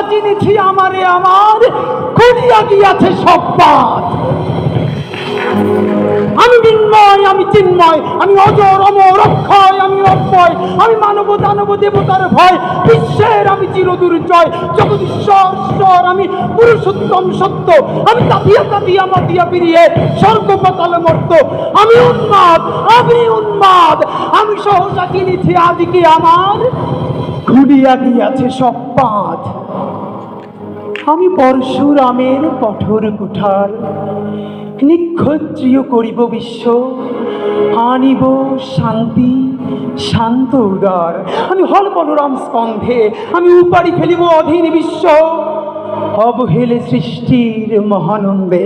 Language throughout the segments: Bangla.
চিনেছি আমারে আমার খুলিয়া গিয়াছে সব পাত আমি বিন্ময় আমি চিন্ময়, আমি অজর, অমর, অক্ষয়, আমি অক্ষয় আমি মানব, দানব, দেবতার ভয়, বিশ্বের আমি চিরদুর্জয় জগদীশ্বর ঈশ্বর আমি পুরুষোত্তম সত্য, আমি তাতিয়া তাতিয়া মাতিয়া ফিরিয়ে স্বর্গ পাতালে মর্ত, আমি উন্মাদ আমি উন্মাদ, আমি সহসা কিনেছি আজকে আমার খুলিয়া গিয়াছে সব পাত আমি পরশুরামের কঠোর কুঠার। নিক্ষত্রিয় করিব বিশ্ব, আনিব শান্তি, শান্ত উদার। আমি হল বলরাম স্কন্ধে, আমি উপাড়ি ফেলিব অধীন বিশ্ব। অবহেলে সৃষ্টির মহানন্দে।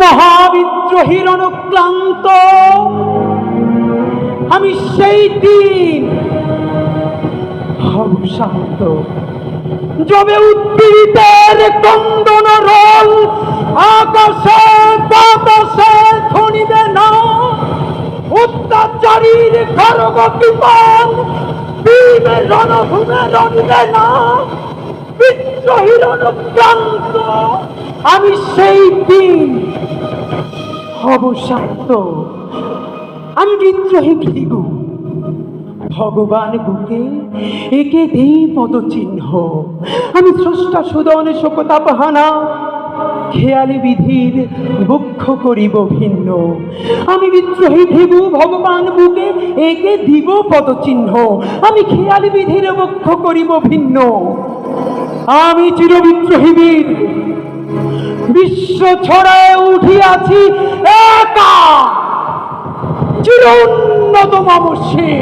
মহাবিদ্রোহীর অনুক্লান্ত আমি সেই দিন হব শান্ত। যবে উদ্পীড়িতের কন্দন রোল আকাশে বাতাসে ধ্বনিবে না অত্যাচারীর খরগ বিমান বীর রণভূমে রণিবে না বিদ্রোহীর অনুক্রান্ত আমি সেই দিন হব শান্ত। আমি বিদ্রোহী ভৃগু ভগবান বুকে একে দেই পদচিহ্ন আমি স্রষ্টা সুদন শোকতাপহানা, খেয়ালি বিধির বক্ষ করিব ভিন্ন। আমি বিদ্রোহী ভৃগু ভগবান বুকে একে দিব পদচিহ্ন। আমি খেয়ালি বিধির বক্ষ করিব ভিন্ন। আমি চিরবিদ্রোহী বীর। বিশ্ব ছড়ায় উঠিয়াছি একা। চির উন্নত মামসী